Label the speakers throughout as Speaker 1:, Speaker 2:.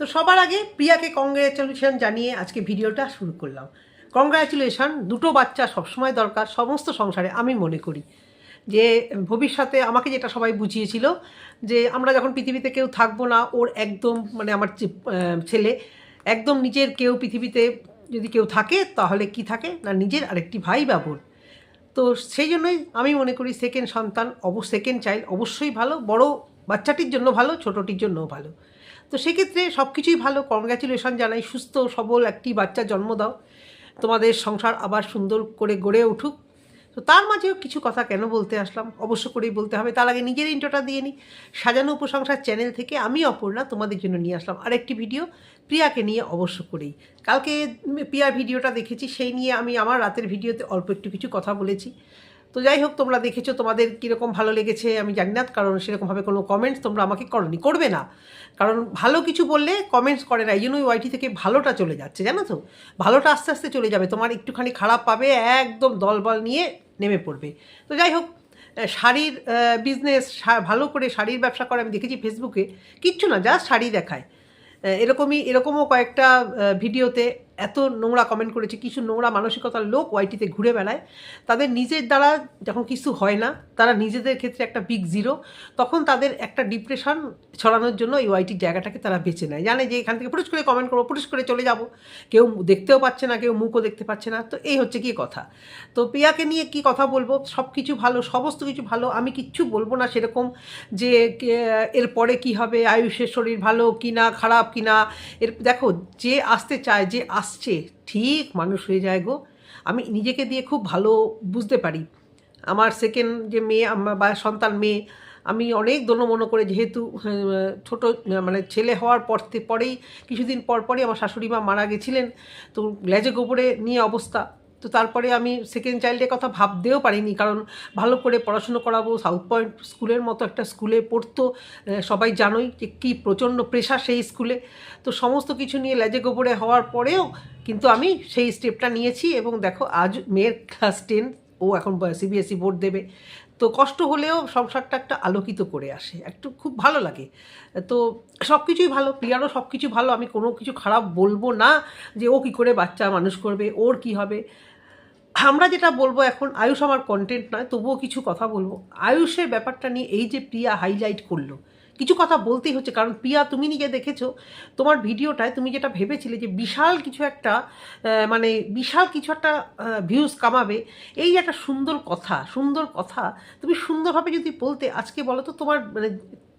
Speaker 1: তো সবার আগে প্রিয়াকে কংগ্রাচুলেশন জানিয়ে আজকে ভিডিওটা শুরু করলাম। কংগ্রাচুলেশন দুটো বাচ্চা সবসময় দরকার, সমস্ত সংসারে আমি মনে করি। যে ভবিষ্যতে আমাকে যেটা সবাই বুঝিয়েছিল, যে আমরা যখন পৃথিবীতে কেউ থাকব না, ওর একদম মানে আমার ছেলে, একদম নিজের কেউ পৃথিবীতে যদি কেউ থাকে, তাহলে কি থাকে? না, নিজের আরেকটি ভাই বা বোন। তো সেই জন্যই আমি মনে করি সেকেন্ড সন্তান অব সেকেন্ড চাইল্ড অবশ্যই ভালো, বড় বাচ্চাটির জন্য ভালো, ছোটোটির জন্যও ভালো। তো সেক্ষেত্রে সব কিছুই ভালো। কংগ্র্যাচুলেশন জানাই, সুস্থ, সবল একটি বাচ্চা জন্ম দাও। তোমাদের সংসার আবার সুন্দর করে গড়ে উঠুক। তো তার মাঝেও কিছু কথা কেন বলতে আসলাম? অবশ্য করেই বলতে হবে। তার আগে নিজের ইন্টোটা দিয়ে নিই সাজানো উপসংসার চ্যানেল থেকে আমি অপর্ণা তোমাদের জন্য নিয়ে আসলাম আরেকটি ভিডিও প্রিয়াকে নিয়ে অবশ্য করেই। কালকে প্রিয়ার ভিডিওটা দেখেছি। সেই নিয়ে আমি আমার রাতের ভিডিওতে অল্প একটু কিছু কথা বলেছি। তো যাই হোক তোমরা দেখেছ তোমাদের কীরকম ভালো লেগেছে, আমি জানি না, কারণ সেরকমভাবে কোনো কমেন্টস তোমরা আমাকে করনি, করবে না। কারণ ভালো কিছু বললে কমেন্টস করে না এই জন্য ওয়াইটি থেকে ভালোটা চলে যাচ্ছে, জানো তো? ভালোটা আস্তে আস্তে চলে যাবে, তোমার একটুখানি খারাপ পাবে, একদম দলবল নিয়ে নেমে পড়বে। তো যাই হোক শাড়ির বিজনেস ভালো করে শাড়ির ব্যবসা করে, আমি দেখেছি ফেসবুকে কিচ্ছু না যা শাড়ি দেখায়। এরকমই, এরকমও কয়েকটা ভিডিওতে এত নোংরা কমেন্ট করেছে, কিছু নোংরা মানসিকতার লোক ওয়াইটিতে ঘুরে বেড়ায়। তাদের নিজের দ্বারা যখন কিছু হয় না, তারা নিজেদের ক্ষেত্রে একটা বিগ জিরো তখন তাদের একটা ডিপ্রেশন ছড়ানোর জন্য এই ওয়াইটির জায়গাটাকে তারা বেছে নেয়। জানে যে এখান থেকে পুরুষ করে কমেন্ট করব, পুরুষ করে চলে যাব। কেউ দেখতেও পাচ্ছে না, কেউ মুখও দেখতে পাচ্ছে না। তো এই হচ্ছে কি কথা। তো প্রিয়াকে নিয়ে কি কথা বলব? সব কিছু ভালো, সমস্ত কিছু ভালো, আমি কিচ্ছু বলব না সেরকম যে এরপরে কি হবে, আয়ুষের শরীর ভালো কি না খারাপ কি না এর, দেখো, যে আসতে চায়, যে আসছে ঠিক মানুষ হয়ে যায় গো। আমি নিজেকে দিয়ে খুব ভালো বুঝতে পারি। আমার সেকেন্ড যে মেয়ে বা সন্তান মেয়ে আমি অনেক দোনমনো করে যেহেতু আহ, ছোট মানে ছেলে হওয়ার পর পরেই কিছুদিন পর পরই আমার শাশুড়ি মা মারা গেছিলেন। তো লেজে গোবরে নিয়ে অবস্থা। তো তারপরে আমি সেকেন্ড চাইল্ডের কথা ভাবতেও পারিনি, কারণ ভালো করে পড়াশুনো করাবো সাউথ পয়েন্ট স্কুলের মতো একটা স্কুলে পড়তো সবাই জানোই যে কী প্রচণ্ড প্রেশার সেই স্কুলে। তো সমস্ত কিছু নিয়ে লেজে গোবরে হওয়ার পরেও কিন্তু আমি সেই স্টেপটা নিয়েছি এবং দেখো আজ মেয়ের ক্লাস টেন ও এখন সিবিএসই বোর্ড E দেবে। তো কষ্ট হলেও সংসারটা একটা আলোকিত করে আসে, একটু খুব ভালো লাগে। তো সব কিছুই ভালো প্রিয়ারও সব কিছু ভালো, আমি কোনো কিছু খারাপ বলব না যে ও কী করে বাচ্চা মানুষ করবে, ওর কি হবে। আমরা যেটা বলব এখন আয়ুষ আমার কন্টেন্ট নয়, তবুও কিছু কথা বলব। আয়ুষের ব্যাপারটা নিয়ে এই যে প্রিয়া হাইলাইট করল, কিছু কথা বলতেই হচ্ছে, কারণ প্রিয়া তুমি নিজে দেখেছ, তোমার ভিডিওটায় তুমি যেটা ভেবেছিলে যে বিশাল কিছু একটা মানে বিশাল কিছু একটা ভিউজ কামাবে, এই একটা সুন্দর কথা সুন্দর কথা তুমি সুন্দরভাবে যদি বলতে, আজকে বলো তো তোমার মানে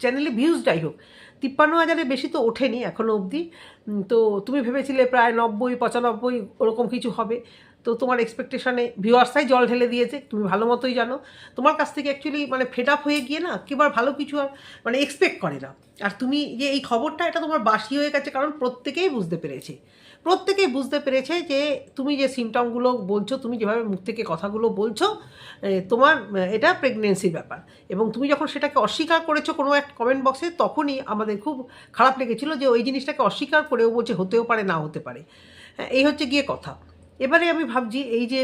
Speaker 1: চ্যানেলে ভিউজ যাই হোক, তিপ্পান্ন হাজারের বেশি তো ওঠেনি এখনও অবধি তো তুমি ভেবেছিলে প্রায় নব্বই, পঁচানব্বই ওরকম কিছু হবে। তো তোমার এক্সপেকটেশনে ভিউয়ার্সাই জল ঢেলে দিয়েছে তুমি ভালো মতোই জানো। তোমার কাছ থেকে অ্যাকচুয়ালি মানে ফেড আপ হয়ে গিয়ে না কেবার ভালো কিছু আর মানে এক্সপেক্ট করে না। আর তুমি যে এই খবরটা এটা তোমার বাসি হয়ে গেছে কারণ প্রত্যেকেই বুঝতে পেরেছে। প্রত্যেকেই বুঝতে পেরেছে যে তুমি যে সিমটমগুলো বলছো তুমি যেভাবে মুখ থেকে কথাগুলো বলছো তোমার এটা প্রেগনেন্সির ব্যাপার। এবং তুমি যখন সেটাকে অস্বীকার করেছ কোনো এক কমেন্ট বক্সে তখনই আমাদের খুব খারাপ লেগেছিলো যে ওই জিনিসটাকে অস্বীকার করেও বলছে হতেও পারে না হতে পারে। হ্যাঁ, এই হচ্ছে গিয়ে কথা। এবারে আমি ভাবছি এই যে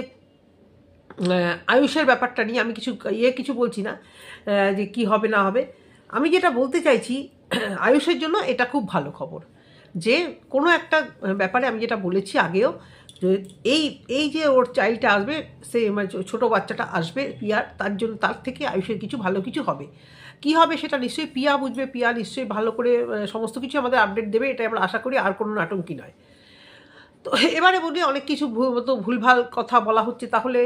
Speaker 1: আয়ুষের ব্যাপারটা নিয়ে আমি কিছু ইয়ে কিছু বলছি না যে কি হবে না হবে। আমি যেটা বলতে চাইছি, আয়ুষের জন্য এটা খুব ভালো খবর। যে কোনো একটা ব্যাপারে আমি যেটা বলেছি আগেও, যে এই এই যে ওর চাইল্ডটা আসবে, সে মানে ছোটো বাচ্চাটা আসবে পিয়ার, তার জন্য, তার থেকে আয়ুষের কিছু ভালো কিছু হবে। কি হবে সেটা নিশ্চয়ই পিয়া বুঝবে, পিয়া নিশ্চয়ই ভালো করে সমস্ত কিছু আমাদের আপডেট দেবে এটা আমরা আশা করি, আর কোনো নাটঙ্কি নয়। তো এবারে বলি অনেক কিছু তো ভুলভাল কথা বলা হচ্ছে। তাহলে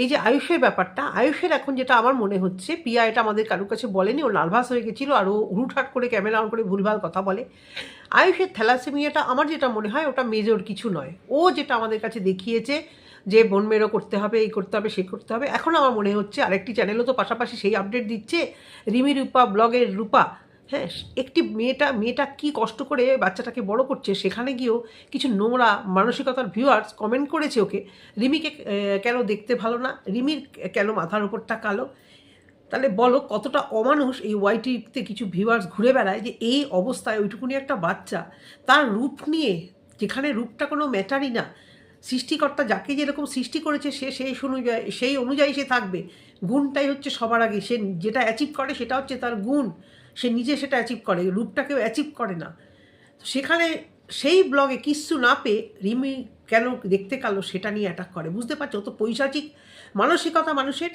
Speaker 1: এই যে আয়ুষের ব্যাপারটা, আয়ুষের এখন যেটা আমার মনে হচ্ছে, পিয়া এটা আমাদের কারোর কাছে বলেনি, ও নার্ভাস হয়ে গেছিল আর ও হুটহাট করে ক্যামেরা অন করে ভুলভাল কথা বলে। আয়ুষের থ্যালাসেমিয়াটা আমার যেটা মনে হয় ওটা মেজর কিছু নয়। ও যেটা আমাদের কাছে দেখিয়েছে যে বোন মেরো করতে হবে, এই করতে হবে, সে করতে হবে, এখন আমার মনে হচ্ছে আরেকটি চ্যানেলও তো পাশাপাশি সেই আপডেট দিচ্ছে। রিমি রূপা ব্লগের রূপা হ্যাঁ একটি মেয়েটা মেয়েটা কি কষ্ট করে বাচ্চাটাকে বড় করছে? সেখানে গিয়েও কিছু নোংরা মানসিকতার ভিউয়ার্স কমেন্ট করেছে ওকে, রিমিকে কেন দেখতে ভালো না? রিমির কেন মাথার উপরটা কালো? তাহলে বলো, কতটা অমানুষ এই ওয়াইটিতে কিছু ভিউয়ার্স ঘুরে বেড়ায় যে এই অবস্থায় ওইটুকুনি একটা বাচ্চা তার রূপ নিয়ে, যেখানে রূপটা কোনো ম্যাটারই না, সৃষ্টিকর্তা যাকে যেরকম সৃষ্টি করেছে সে সেই অনুযায়ী সেই অনুযায়ী সে থাকবে। গুণটাই হচ্ছে সবার আগে, সে যেটা অ্যাচিভ করে সেটা হচ্ছে তার গুণ। সে নিজে সেটা অ্যাচিভ করে, রূপটাকেও অ্যাচিভ করে না। তো সেখানে সেই ব্লগে কিচ্ছু না পেয়ে রিমি কেন দেখতে কালো সেটা নিয়ে অ্যাটাক করে? বুঝতে পারছ? তো পৈশাচিক মানসিকতা মানুষের,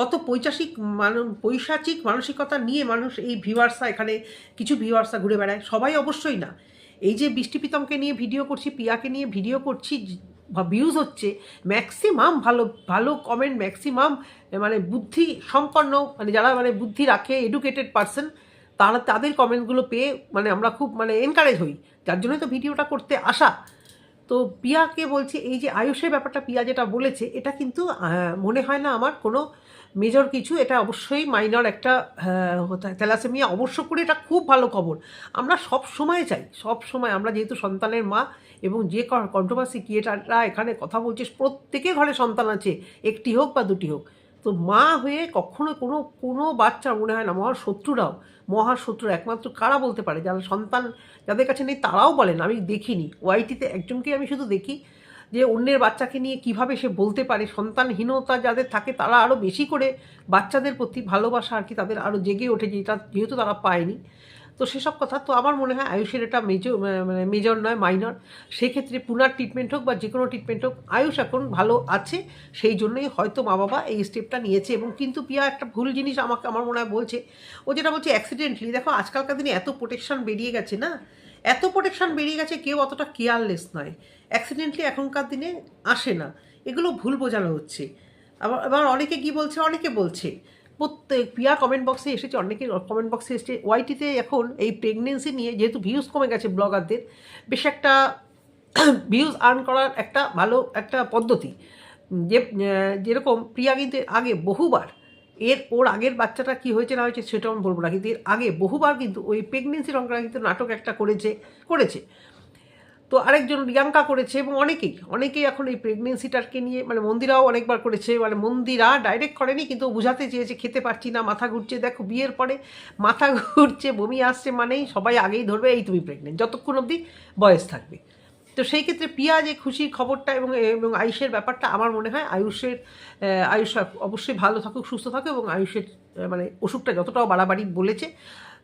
Speaker 1: কত পৈশাচিক মানুষ পৈশাচিক মানসিকতা নিয়ে মানুষ এই ভিউয়ার্সরা এখানে কিছু ভিউয়ার্সরা ঘুরে বেড়ায়। সবাই অবশ্যই না। এই যে বৃষ্টি প্রীতমকে নিয়ে ভিডিও করছি, পিয়াকে নিয়ে ভিডিও করছি ভিউজ হচ্ছে ম্যাক্সিমাম ভালো ভালো কমেন্ট ম্যাক্সিমাম মানে বুদ্ধি সম্পন্ন মানে যারা মানে বুদ্ধি রাখে এডুকেটেড পারসন তারা তাদের কমেন্টগুলো পেয়ে মানে আমরা খুব মানে এনকারেজ হই। যার জন্যই তো ভিডিওটা করতে আসা। তো পিয়াকে বলছে, এই যে আয়ুষের ব্যাপারটা পিয়া যেটা বলেছে, এটা কিন্তু মনে হয় না আমার কোনো মেজর কিছু। এটা অবশ্যই মাইনর একটা থ্যালাসেমিয়া অবশ্য করে এটা খুব ভালো খবর। আমরা সব সময় চাই, সব সময়। আমরা যেহেতু সন্তানের মা এবং যে কন্ট্রোভার্সি ক্রিয়েটাররা এখানে কথা বলছে, প্রত্যেকে ঘরে সন্তান আছে, একটি হোক বা দুটি হোক। তো মা হয়ে কখনো কোনো কোনো বাচ্চা মনে হয় না মহার শত্রুরাও মহার শত্রু একমাত্র কারা বলতে পারে? যারা সন্তান যাদের কাছে নেই তারাও বলেন আমি দেখিনি। ওয়াইটিতে একজনকে আমি শুধু দেখি যে অন্যের বাচ্চাকে নিয়ে কীভাবে সে বলতে পারে। সন্তানহীনতা যাদের থাকে তারা আরও বেশি করে বাচ্চাদের প্রতি ভালোবাসা আর কি তাদের আরও জেগে ওঠে, যেটা যেহেতু তারা পায়নি। তো সেসব কথা তো আমার মনে হয় আয়ুষের এটা মেজর মানে মেজর নয় মাইনর সেক্ষেত্রে পুনার ট্রিটমেন্ট হোক বা যে কোনো ট্রিটমেন্ট হোক, আয়ুষ এখন ভালো আছে, সেই জন্যই হয়তো মা বাবা এই স্টেপটা নিয়েছে। এবং কিন্তু পিয়া একটা ভুল জিনিস আমাকে, আমার মনে হয় বলছে, ও যেটা বলছে অ্যাক্সিডেন্টলি দেখো আজকালকার দিনে এত প্রোটেকশন বেরিয়ে গেছে না? এত প্রোটেকশন বেরিয়ে গেছে কেউ অতটা কেয়ারলেস নয়। অ্যাক্সিডেন্টলি এখনকার দিনে আসে না। এগুলো ভুল বোঝানো হচ্ছে। আবার আবার অনেকে কি বলছে? অনেকে বলছে প্রত্যেক পিয়া কমেন্ট বক্সে এসেছে অনেকে কমেন্ট বক্সে এসেছে। ওয়াইটিতে এখন এই প্রেগনেন্সি নিয়ে যেহেতু ভিউজ কমে গেছে ব্লগারদের বেশ একটা ভিউজ আর্ন করার একটা ভালো একটা পদ্ধতি। যে যেরকম প্রিয়া কিন্তু আগে বহুবার, এর ওর আগের বাচ্চাটা কি হয়েছে না হয়েছে সেটা আমি বলব না, কিন্তু এর আগে বহুবার কিন্তু ওই প্রেগনেন্সি রঙ্গরা কিন্তু নাটক একটা করেছে করেছে। তো আরেকজন রিয়াঙ্কা করেছে এবং অনেকেই অনেকেই এখন এই প্রেগনেন্সিটাকে নিয়ে মানে মন্দিরাও অনেকবার করেছে মানে মন্দিরা ডাইরেক্ট করেনি, কিন্তু বুঝাতে চেয়েছে, খেতে পারছি না, মাথা ঘুরছে। দেখো, বিয়ের পরে মাথা ঘুরছে, বমি আসছে মানেই সবাই আগেই ধরবে, এই তুমি প্রেগনেন্ট যতক্ষণ অবধি বয়স থাকবে। তো সেই ক্ষেত্রে পিয়া যে খুশির খবরটা এবং এবং আয়ুষের ব্যাপারটা আমার মনে হয় আয়ুষের আয়ুষ অবশ্যই ভালো থাকুক, সুস্থ থাকুক এবং আয়ুষের মানে অসুখটা যতটাও বাড়াবাড়ি বলেছে,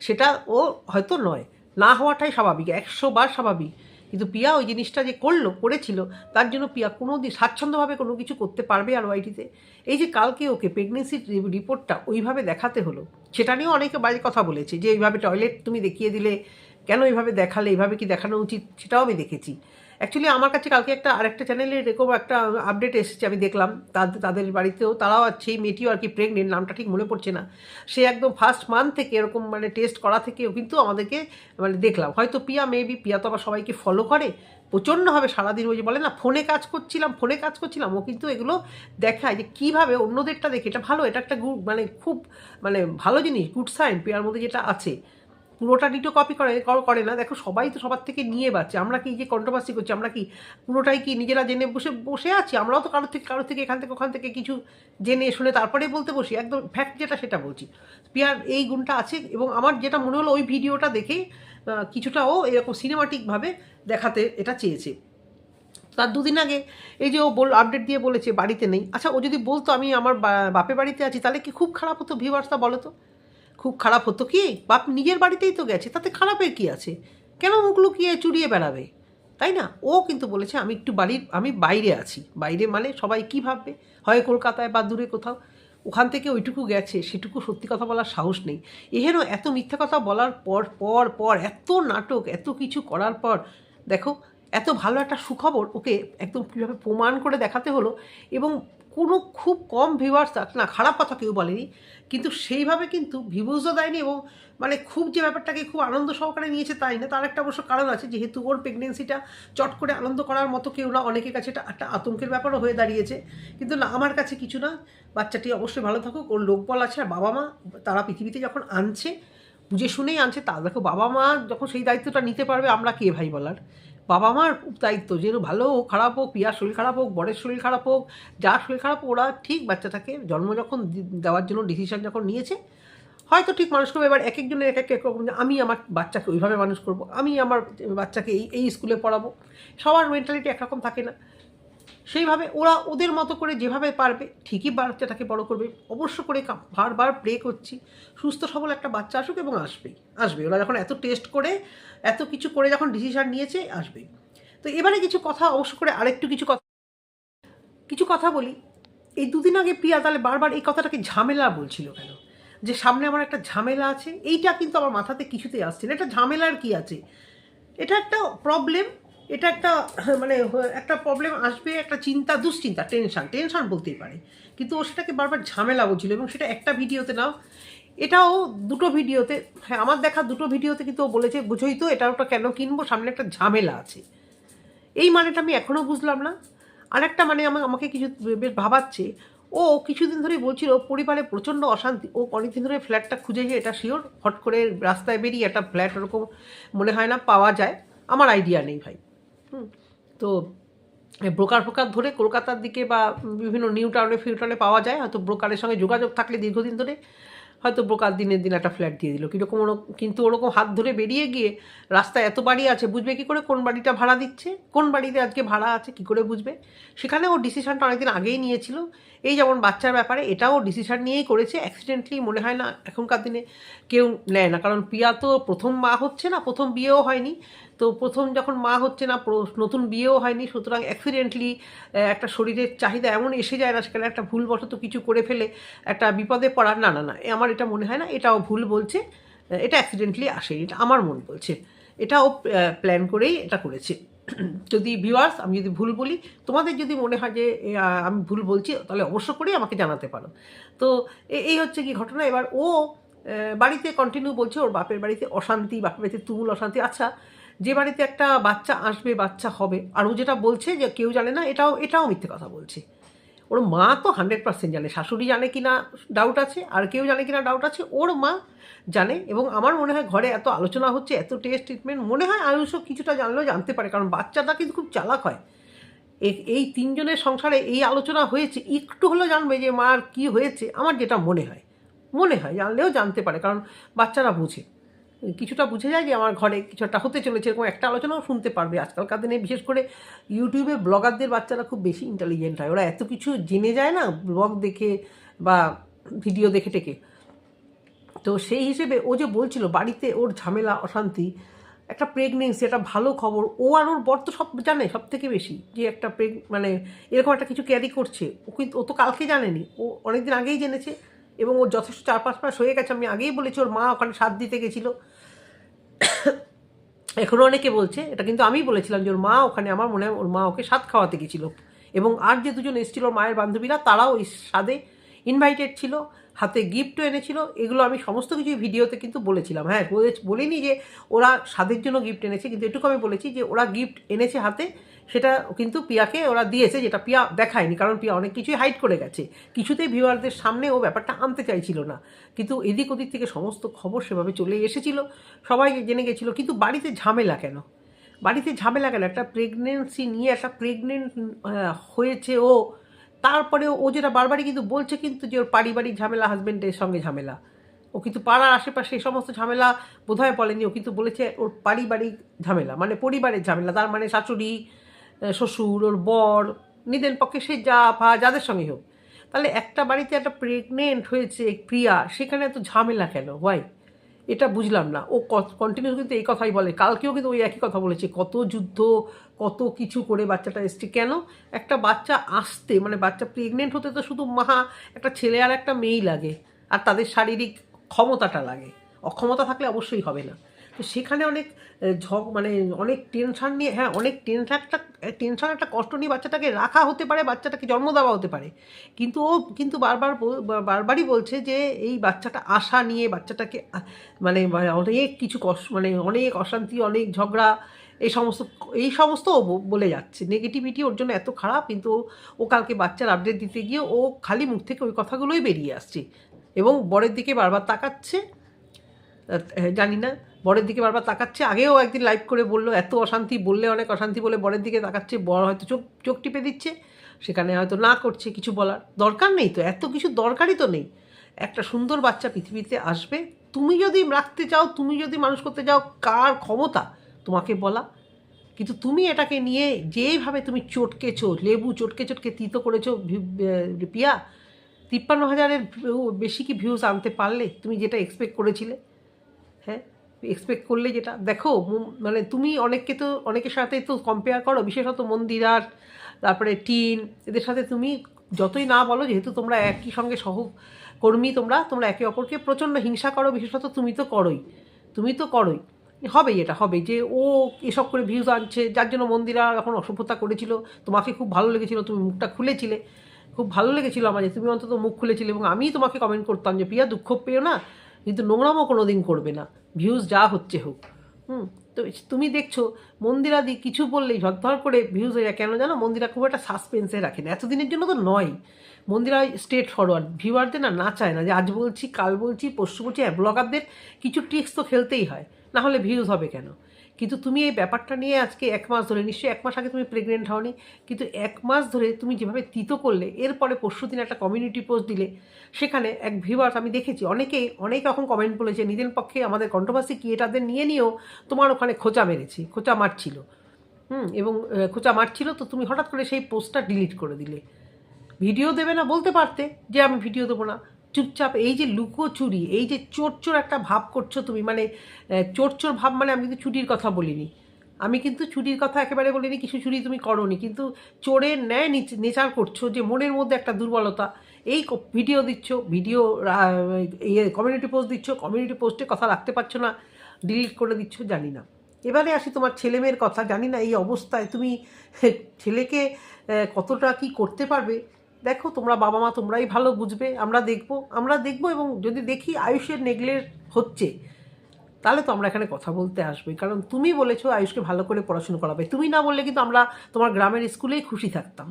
Speaker 1: সেটা ও হয়তো নয়। না হওয়াটাই স্বাভাবিক, একশো বার স্বাভাবিক। কিন্তু পিয়া ওই জিনিসটা যে করল, করেছিল, তার জন্য পিয়া কোনো দিন স্বাচ্ছন্দ্যভাবে কোনো কিছু করতে পারবে আর ওয়াইটিতে এই যে কালকে ওকে প্রেগনেন্সির রিপোর্টটা ওইভাবে দেখাতে হলো, সেটা নিয়েও অনেকে বাজে কথা বলেছে, যে এইভাবে টয়লেট তুমি দেখিয়ে দিলে, কেন এইভাবে দেখালে, এইভাবে কি দেখানো উচিত, সেটাও আমি দেখেছি। অ্যাকচুয়ালি আমার কাছে কালকে একটা আরেকটা চ্যানেলে এরকম একটা আপডেট এসেছে, আমি দেখলাম। তাদের তাদের বাড়িতেও তারাও আছে এই মেয়েটিও আর কি প্রেগনেন্ট নামটা ঠিক মনে পড়ছে না। সে একদম ফার্স্ট মান্থ থেকে এরকম মানে টেস্ট করা থেকেও কিন্তু আমাদেরকে মানে দেখলাম। হয়তো পিয়া মেবি পিয়া তো আবার সবাইকে ফলো করে। প্রচণ্ডভাবে সারাদিন ওই যে বলে না ফোনে কাজ করছিলাম ফোনে কাজ করছিলাম। ও কিন্তু এগুলো দেখায় যে কীভাবে অন্যদেরটা দেখে, এটা ভালো, এটা একটা গুড মানে খুব মানে ভালো জিনিস গুড সাইন পিয়ার মধ্যে যেটা আছে। পুরোটা ডিটো কপি করে কর- না। দেখো সবাই তো সবার থেকে নিয়ে বাড়ছে আমরা কি যে কন্ট্রোভার্সি করছি? আমরা কি পুরোটাই কি নিজেরা জেনে বসে বসে আছি? আমরাও তো কারোর থেকে কারোর থেকে এখান থেকে ওখান থেকে কিছু জেনে শুনে তারপরে বলতে বসি। একদম ফ্যাক্ট যেটা সেটা বলছি। পিয়ার এই গুণটা আছে এবং আমার যেটা মনে হলো ওই ভিডিওটা দেখে আহ, কিছুটা ও এরকম সিনেমাটিকভাবে দেখাতে এটা চেয়েছে। তার দুদিন আগে এই যে ও বল আপডেট দিয়ে বলেছে বাড়িতে নেই। আচ্ছা ও যদি বলতো আমি আমার বাপের বাড়িতে আছি তাহলে কি খুব খারাপ হতো ভিউয়ার্সটা বলো তো? খুব খারাপ হতো কি? বাপ নিজের বাড়িতেই তো গেছে, তাতে খারাপের কি আছে? কেন মুখ লুকিয়ে চুরিয়ে বেড়াবে? তাই না? ও কিন্তু বলেছে, আমি একটু বাড়ির, আমি বাইরে আছি। বাইরে মানে সবাই কি ভাববে? হয় কলকাতায় বা দূরে কোথাও? ওখান থেকে ওইটুকু গেছে, সেটুকু সত্যি কথা বলার সাহস নেই। এহেন এত মিথ্যা কথা বলার পর পর পর, এত নাটক, এত কিছু করার পর, দেখো, এত ভালো একটা সুখবর ওকে একদম কীভাবে প্রমাণ করে দেখাতে হলো এবং কোনো খুব কম ভিউয়ার্স না, খারাপ কথা কেউ বলেনি, কিন্তু সেইভাবে কিন্তু ভিউজও দেয়নি এবং মানে খুব যে ব্যাপারটাকে খুব আনন্দ সহকারে নিয়েছে তাই না, তার একটা অবশ্য কারণ আছে, যেহেতু ওর প্রেগনেন্সিটা চট করে আনন্দ করার মতো কেউ না, অনেকের কাছে এটা একটা আতঙ্কের ব্যাপারও হয়ে দাঁড়িয়েছে, কিন্তু না, আমার কাছে কিছু না, বাচ্চাটি অবশ্যই ভালো থাকুক, ওর লোকবল আছে আর বাবা মা তারা পৃথিবীতে যখন আনছে, বুঝে শুনেই আনছে তা দেখো বাবা মা যখন সেই দায়িত্বটা নিতে পারবে, আমরা কে ভাই বলার? বাবা মার দায়িত্ব, যে ভালো হোক, খারাপ হোক, পিয়ার শরীর খারাপ হোক, বরের শরীর খারাপ হোক, যার শরীর খারাপ ওরা ঠিক বাচ্চাটাকে জন্ম যখন দেওয়ার জন্য ডিসিশন যখন নিয়েছে, হয়তো ঠিক মানুষ করবে, এবার এক একজনের এক এক এক রকম, আমি আমার বাচ্চাকে ওইভাবে মানুষ করব, আমি আমার বাচ্চাকে এই এই স্কুলে পড়াবো। সবার মেন্টালিটি একরকম থাকে না। সেইভাবে ওরা ওদের মতো করে যেভাবে পারবে, ঠিকই বাচ্চাটাকে বড় করবে। অবশ্য করে বারবার প্রে করছি সুস্থ, সবল একটা বাচ্চা আসুক এবং আসবেই, আসবে। ওরা যখন এত টেস্ট করে, এত কিছু করে যখন ডিসিশন নিয়েছে আসবে তো এবারে কিছু কথা, অবশ্য করে আরেকটু কিছু কথা কিছু কথা বলি। এই দুদিন আগে প্রিয়া তাহলে বারবার এই কথাটাকে ঝামেলা বলছিল কেন? যে সামনে আমার একটা ঝামেলা আছে, এইটা কিন্তু আমার মাথাতে কিছুতেই আসছে না। এটা ঝামেলার কি আছে? এটা একটা প্রবলেম এটা একটা মানে একটা প্রবলেম আসবে, একটা চিন্তা, দুশ্চিন্তা টেনশন টেনশন বলতেই পারে। কিন্তু ও সেটাকে বারবার ঝামেলা বলছিল এবং সেটা একটা ভিডিওতে নাও। এটাও দুটো ভিডিওতে হ্যাঁ আমার দেখা দুটো ভিডিওতে কিন্তু ও বলেছে, বুঝোই তো, এটা ওটা কেন কিনবো? সামনে একটা ঝামেলা আছে। এই মানেটা আমি এখনও বুঝলাম না। আরেকটা মানে আমা- আমাকে কিছু বেশ ভাবাচ্ছে, ও কিছুদিন ধরেই বলছিল, পরিবারে প্রচণ্ড অশান্তি, ও অনেকদিন ধরে ফ্ল্যাটটা খুঁজে খুঁজেছে এটা শিওর হট করে রাস্তায় বেরিয়ে একটা ফ্ল্যাট ওরকম মনে হয় না পাওয়া যায়। আমার আইডিয়া নেই ভাই। তো ব্রোকার ফোকার ধরে কলকাতার দিকে বা বিভিন্ন নিউ টাউনে, ফিউ টাউনে পাওয়া যায়। হয়তো ব্রোকারের সঙ্গে যোগাযোগ থাকলে দীর্ঘদিন ধরে হয়তো ব্রোকার দিনের দিন একটা ফ্ল্যাট দিয়ে দিল। কীরকম ওরকম কিন্তু ওরকম হাত ধরে বেরিয়ে গিয়ে রাস্তায় এত বাড়ি আছে, বুঝবে কি করে? কোন বাড়িটা ভাড়া দিচ্ছে? কোন বাড়িতে আজকে ভাড়া আছে? কি করে বুঝবে? সেখানে ও ডিসিশানটা অনেকদিন আগেই নিয়েছিল। এই যেমন বাচ্চার ব্যাপারে এটাও ডিসিশন নিয়েই করেছে। অ্যাক্সিডেন্টলি মনে হয় না এখনকার দিনে কেউ নেয় না। কারণ প্রিয়া তো প্রথম মা হচ্ছে না, প্রথম বিয়েও হয়নি। তো প্রথম যখন মা হচ্ছে না নতুন বিয়েও হয়নি। সুতরাং অ্যাক্সিডেন্টলি একটা শরীরের চাহিদা এমন এসে যায় না, সেখানে একটা ভুলবশত কিছু করে ফেলে, একটা বিপদে পড়ার না না না আমার এটা মনে হয় না, এটাও ভুল বলছে। এটা অ্যাক্সিডেন্টলি আসে এটা আমার মন বলছে। এটাও প্ল্যান করেই এটা করেছে। যদি ভিউয়ার্স আমি যদি ভুল বলি, তোমাদের যদি মনে হয় যে আমি ভুল বলছি, তাহলে অবশ্য করেই আমাকে জানাতে পারো। তো এই হচ্ছে কি ঘটনা। এবার ও বাড়িতে কন্টিনিউ বলছে, ওর বাপের বাড়িতে অশান্তি, বাপের বাড়িতে তুমুল অশান্তি। আচ্ছা যে বাড়িতে একটা বাচ্চা আসবে, বাচ্চা হবে, আর ও যেটা বলছে যে, কেউ জানে না, এটাও এটাও মিথ্যে কথা বলছে। ওর মা তো হান্ড্রেড পার্সেন্ট জানে। শাশুড়ি জানে কি না ডাউট আছে, আর কেউ জানে কি না ডাউট আছে, ওর মা জানে। এবং আমার মনে হয় ঘরে এত আলোচনা হচ্ছে, এত টেস্ট ট্রিটমেন্ট মনে হয় আয়ুষও কিছুটা জানলেও জানতে পারে, কারণ বাচ্চাটা কিন্তু খুব চালাক হয়। এই তিনজনের সংসারে এই আলোচনা হয়েছে, একটু হলেও জানবে যে মার কি হয়েছে, আমার যেটা মনে হয়। মনে হয়, জানলেও জানতে পারে, কারণ বাচ্চারা বুঝে। কিছুটা বুঝে যায় যে আমার ঘরে কিছু একটা হতে চলেছে, এরকম একটা আলোচনাও শুনতে পারবে। আজকালকার দিনে বিশেষ করে ইউটিউবে ব্লগারদের বাচ্চারা খুব বেশি ইন্টেলিজেন্ট হয়। ওরা এত কিছু জেনে যায় না ব্লগ দেখে বা ভিডিও দেখে টেকে। তো সেই হিসেবে ও যে বলছিল, বাড়িতে ওর ঝামেলা, অশান্তি, একটা প্রেগনেন্সি একটা ভালো খবর, ও আর ওর বর তো সব জানে সব থেকে বেশি যে একটা প্রেগ মানে এরকম একটা কিছু ক্যারি করছে। ও কিন্তু ও তো কালকে জানেনি। ও অনেকদিন আগেই জেনেছে। এবং ওর যথেষ্ট চার পাঁচ মাস হয়ে গেছে। আমি আগেই বলেছি, ওর মা ওখানে সাথ দিতে গেছিল। এখনও অনেকে বলছে, এটা কিন্তু আমি বলেছিলাম যে ওর মা ওখানে আমার মনে হয় ওর মা ওকে স্বাদ খাওয়াতে গেছিল। এবং আর যে দুজন এসেছিল, ওর মায়ের বান্ধবীরা, তারাও এই স্বাদে ইনভাইটেড ছিল, হাতে গিফটও এনেছিল। এগুলো আমি সমস্ত কিছু ভিডিওতে কিন্তু বলেছিলাম। হ্যাঁ বলে- বলিনি যে ওরা স্বাদের জন্য গিফট এনেছে, কিন্তু এটুকু আমি বলেছি যে ওরা গিফট এনেছে হাতে। সেটা কিন্তু পিয়াকে ওরা দিয়েছে যেটা পিয়া দেখায়নি, কারণ পিয়া অনেক কিছুই হাইড করে গেছে। কিছুতেই ভিউয়ারদের সামনে ও ব্যাপারটা আনতে চাইছিল না। কিন্তু এদিক ওদিক থেকে সমস্ত খবর সেভাবে চলে এসেছিল, সবাই জেনে গেছিল। কিন্তু বাড়িতে ঝামেলা কেন? বাড়িতে ঝামেলা কেন? একটা প্রেগনেন্সি নিয়ে একটা প্রেগনেন্ট হয়েছে ও। তারপরে ও যেটা বারবারই কিন্তু বলছে কিন্তু যে ওর পারিবারিক ঝামেলা হাজব্যান্ডের সঙ্গে ঝামেলা। ও কিন্তু পাড়ার আশেপাশে এই সমস্ত ঝামেলা বোধহয় বলেনি। ও কিন্তু বলেছে ওর পারিবারিক ঝামেলা মানে পরিবারের ঝামেলা, তার মানে শাশুড়ি শ্বশুর, ওর বর নিদেন পক্ষে সে যা ভা যাদের সঙ্গে হোক। তাহলে একটা বাড়িতে একটা প্রেগনেন্ট হয়েছে প্রিয়া, সেখানে এত ঝামেলা কেন? ওয়াই এটা বুঝলাম না। ও কন্টিনিউ কিন্তু এই কথাই বলে। কালকেও কিন্তু ওই একই কথা বলেছে। কত যুদ্ধ, কত কিছু করে বাচ্চাটা এসছে। কেন? একটা বাচ্চা আসতে মানে বাচ্চা প্রেগনেন্ট হতে তো শুধু মাহা একটা ছেলে আর একটা মেয়েই লাগে। আর তাদের শারীরিক ক্ষমতাটা লাগে। অক্ষমতা থাকলে অবশ্যই হবে না। তো সেখানে অনেক ঝগ মানে অনেক টেনশন নিয়ে হ্যাঁ অনেক টেনশন একটা টেনশন একটা কষ্ট নিয়ে বাচ্চাটাকে রাখা হতে পারে, বাচ্চাটাকে জন্ম দেওয়া হতে পারে। কিন্তু ও, কিন্তু বারবার বারবারই বলছে যে এই বাচ্চাটা আশা নিয়ে, বাচ্চাটাকে মানে অনেক কিছু কষ্ট মানে অনেক অশান্তি, অনেক ঝগড়া, এই সমস্ত এই সমস্ত ও বলে যাচ্ছে। নেগেটিভিটি ওর জন্য এত খারাপ, কিন্তু ও কালকে বাচ্চার আপডেট দিতে গিয়ে ও খালি মুখ থেকে ওই কথাগুলোই বেরিয়ে আসছে। এবং বরের দিকে বারবার তাকাচ্ছে জানি না। বরের দিকে বারবার তাকাচ্ছে। আগেও একদিন লাইভ করে বলল, এত অশান্তি, বললে অনেক অশান্তি, বলে বরের দিকে তাকাচ্ছে। বর হয়তো চোখ চোখ টিপে দিচ্ছে। সেখানে হয়তো না করছে কিছু বলার। দরকার নেই তো, এত কিছু দরকারই তো নেই। একটা সুন্দর বাচ্চা পৃথিবীতে আসবে। তুমি যদি রাখতে চাও, তুমি যদি মানুষ করতে চাও, কার ক্ষমতা তোমাকে বলা? কিন্তু তুমি এটাকে নিয়ে যেভাবে তুমি চটকেছো, লেবু চটকে চটকে তিতো করেছ পিয়া তিপ্পান্ন হাজারের বেশি কি ভিউজ আনতে পারলে? তুমি যেটা এক্সপেক্ট করেছিলে? হ্যাঁ? এক্সপেক্ট করলে যেটা, দেখো মানে তুমি অনেককে তো, অনেকের সাথে তো কম্পেয়ার করো, বিশেষত মন্দিরার, তারপরে টিন, এদের সাথে তুমি যতই না বলো, যেহেতু তোমরা একই সঙ্গে সহকর্মী তোমরা তোমরা একে অপরকে প্রচণ্ড হিংসা করো, বিশেষত তুমি তো করোই, তুমি তো করোই। হবেই এটা হবে যে ও এসব করে ভিউজ আনছে, যার জন্য মন্দিরা এখন অসভ্যতা করেছিল, তোমাকে খুব ভালো লেগেছিল, তুমি মুখটা খুলেছিলে, খুব ভালো লেগেছিল আমার, যে তুমি অন্তত মুখ খুলেছিলে এবং আমি তোমাকে কমেন্ট করতাম যে, প্রিয়া, দুঃখ পেও না কিন্তু নোংরামও কোনো দিন করবে না। ভিউজ যা হচ্ছে হোক। হুম, তো তুমি দেখছ, মন্দিরাদি কিছু বললেই ঝকধর করে ভিউজ হয়ে যায়। কেন জানো? মন্দিরা খুব একটা সাসপেন্সে রাখে না। এতদিনের জন্য তো নয়। মন্দিরা স্টেট ফরওয়ার্ড ভিউয়ারদের না না চায় না যে আজ বলছি, কাল বলছি, পরশু বলছি ব্লগারদের কিছু ট্রিক্স তো খেলতেই হয়। না হলে ভিউজ হবে কেন? কিন্তু তুমি এই ব্যাপারটা নিয়ে আজকে এক মাস ধরে, নিশ্চয়ই এক মাস আগে তুমি প্রেগনেন্ট হওনি, কিন্তু এক মাস ধরে তুমি যেভাবে তিতো করলে, এরপরে পরশু দিন একটা কমিউনিটি পোস্ট দিলে, সেখানে এক ভিউয়ার্স আমি দেখেছি, অনেকেই, অনেক রকম কমেন্ট বলেছে নিজের পক্ষে আমাদের কন্ট্রোভার্সি ক্রিয়েটারদের নিয়ে নিয়েও তোমার ওখানে খোঁচা মেরেছি, খোঁচা মারছিল। হুম, এবং খোঁচা মারছিল তো তুমি হঠাৎ করে সেই পোস্টটা ডিলিট করে দিলে। ভিডিও দেবে না বলতে পারতে যে আমি ভিডিও দেবো না। চুপচাপ এই যে লুকোচুরি, এই যে চোর চোর একটা ভাব করছ তুমি মানে চোর চোর ভাব মানে আমি কিন্তু চুরির কথা বলিনি। আমি কিন্তু চুরির কথা একেবারে বলিনি, কিছু চুরি তুমি করনি, কিন্তু চোরের ন্যায় নিচ- নেচার করছ যে মনের মধ্যে একটা দুর্বলতা। এই ভিডিও দিচ্ছ, ভিডিও ইয়ে কমিউনিটি পোস্ট দিচ্ছ কমিউনিটি পোস্টে কথা রাখতে পারছ না ডিলিট করে দিচ্ছ, জানি না। এবারে আসি তোমার ছেলেমেয়ের কথা, জানি না এই অবস্থায় তুমি, ছেলেকে কতটা কি করতে পারবে? দেখো তোমরা বাবা মা তোমরাই ভালো বুঝবে, আমরা দেখব আমরা দেখব এবং যদি দেখি আয়ুষের নেগলেক্ট হচ্ছে, তাহলে তো আমরা এখানে কথা বলতে আসবে কারণ তুমি বলেছ আয়ুষকে ভালো করে পড়াশুনো করাবে। তুমি না বললে কিন্তু আমরা তোমার গ্রামের স্কুলেই খুশি থাকতাম।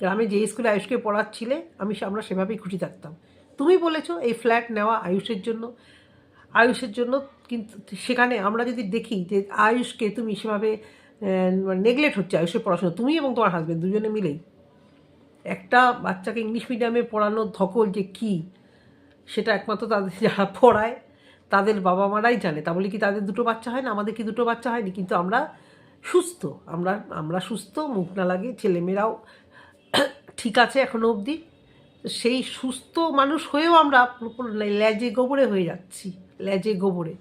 Speaker 1: গ্রামে যে স্কুলে আয়ুষকে পড়াচ্ছিলে, আমি আমরা সেভাবেই খুশি থাকতাম। তুমি বলেছ এই ফ্ল্যাট নেওয়া আয়ুষের জন্য। আয়ুষের জন্য কিন্তু সেখানে আমরা যদি দেখি যে আয়ুষকে তুমি সেভাবে নেগলেক্ট হচ্ছে আয়ুষের পড়াশোনা, তুমি এবং তোমার হাজবেন্ড দুজনে মিলেই। একটা বাচ্চাকে ইংলিশ মিডিয়ামে পড়ানোর ধকল যে কী, সেটা একমাত্র তাদের যারা পড়ায়, তাদের বাবা মারাই জানে। তা বলে কি তাদের দুটো বাচ্চা হয় না? আমাদের কি দুটো বাচ্চা হয়নি? কিন্তু আমরা সুস্থ, আমরা আমরা সুস্থ, মুখ না লাগে ছেলেমেয়েরাও ঠিক আছে এখনও অবধি। সেই সুস্থ মানুষ হয়েও আমরা ল্যাজে গোবরে হয়ে যাচ্ছি ল্যাজে গোবরে।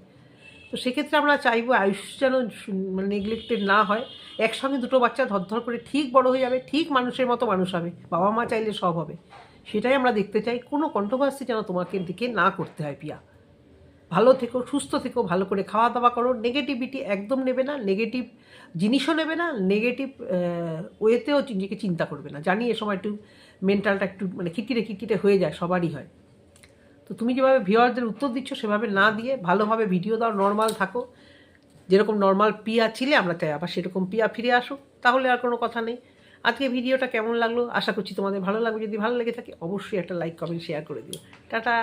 Speaker 1: তো সেক্ষেত্রে আমরা চাইব আয়ুষ যেন নেগলেক্টেড না হয়। একসঙ্গে দুটো বাচ্চা ধরধর করে ঠিক বড় হয়ে যাবে, ঠিক মানুষের মতো মানুষ হবে। বাবা মা চাইলে সব হবে। সেটাই আমরা দেখতে চাই। কোনো কন্ট্রোভার্সি যেন তোমাকে দিকে না করতে হয় পিয়া। ভালো থেকো, সুস্থ থেকো, ভালো করে খাওয়া দাওয়া করো। নেগেটিভিটি একদম নেবে না নেগেটিভ জিনিসও নেবে না নেগেটিভ ওয়েতেও নিজেকে চিন্তা করবে না। জানি এ সময় একটু মেন্টালটা একটু মানে খিটখিটে খিটখিটে হয়ে যায়, সবারই হয়। তো তুমি যেভাবে ভিউয়ারদের উত্তর দিচ্ছ, সেভাবে না দিয়ে ভালোভাবে ভিডিও দাও নর্মাল থাকো। যেরকম নর্মাল পিয়া ছিলে, আমরা চাই আবার সেরকম পিয়া ফিরে আসুক, তাহলে আর কোনো কথা নেই। আজকে ভিডিওটা কেমন লাগল? আশা করছি তোমাদের ভালো লাগবে। যদি ভালো লেগে থাকে, অবশ্যই একটা লাইক কমেন্ট শেয়ার করে দিও। টাটা!